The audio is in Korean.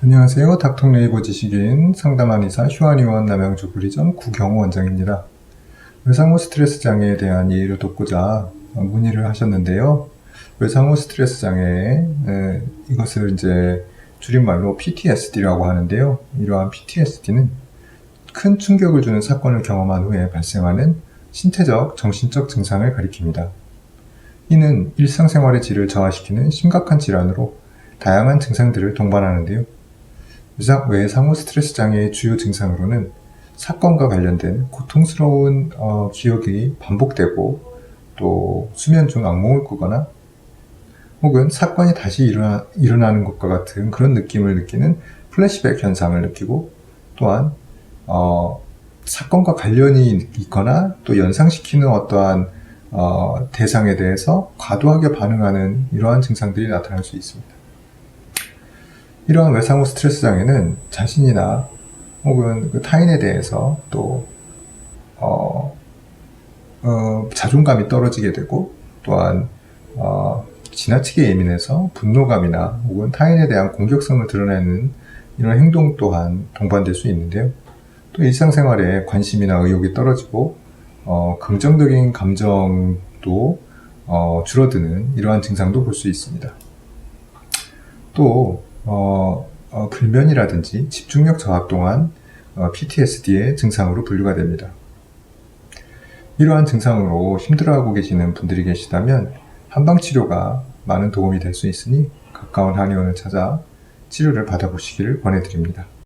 안녕하세요. 닥터 네이버 지식인 상담한 의사 휴안의원 남양주 구리점 구경호 원장입니다. 외상후 스트레스 장애에 대한 이해를 돕고자 문의를 하셨는데요. 외상후 스트레스 장애, 에, 이것을 이제 줄임말로 PTSD라고 하는데요. 이러한 PTSD는 큰 충격을 주는 사건을 경험한 후에 발생하는 신체적, 정신적 증상을 가리킵니다. 이는 일상생활의 질을 저하시키는 심각한 질환으로 다양한 증상들을 동반하는데요. 외상- 외상후 스트레스 장애의 주요 증상으로는 사건과 관련된 고통스러운 어, 기억이 반복되고 또 수면 중 악몽을 꾸거나 혹은 사건이 다시 일어나, 일어나는 것과 같은 그런 느낌을 느끼는 플래시백 현상을 느끼고 또한 어, 사건과 관련이 있거나 또 연상시키는 어떠한 어, 대상에 대해서 과도하게 반응하는 이러한 증상들이 나타날 수 있습니다. 이러한 외상후 스트레스 장애는 자신이나 혹은 그 타인에 대해서 또 어, 어, 자존감이 떨어지게 되고 또한 어, 지나치게 예민해서 분노감이나 혹은 타인에 대한 공격성을 드러내는 이런 행동 또한 동반될 수 있는데요. 또 일상생활에 관심이나 의욕이 떨어지고 어, 긍정적인 감정도 어, 줄어드는 이러한 증상도 볼 수 있습니다. 또 어, 어, 불면이라든지 집중력 저하 또한 어, PTSD의 증상으로 분류가 됩니다. 이러한 증상으로 힘들어하고 계시는 분들이 계시다면 한방 치료가 많은 도움이 될 수 있으니 가까운 한의원을 찾아 치료를 받아보시기를 권해드립니다.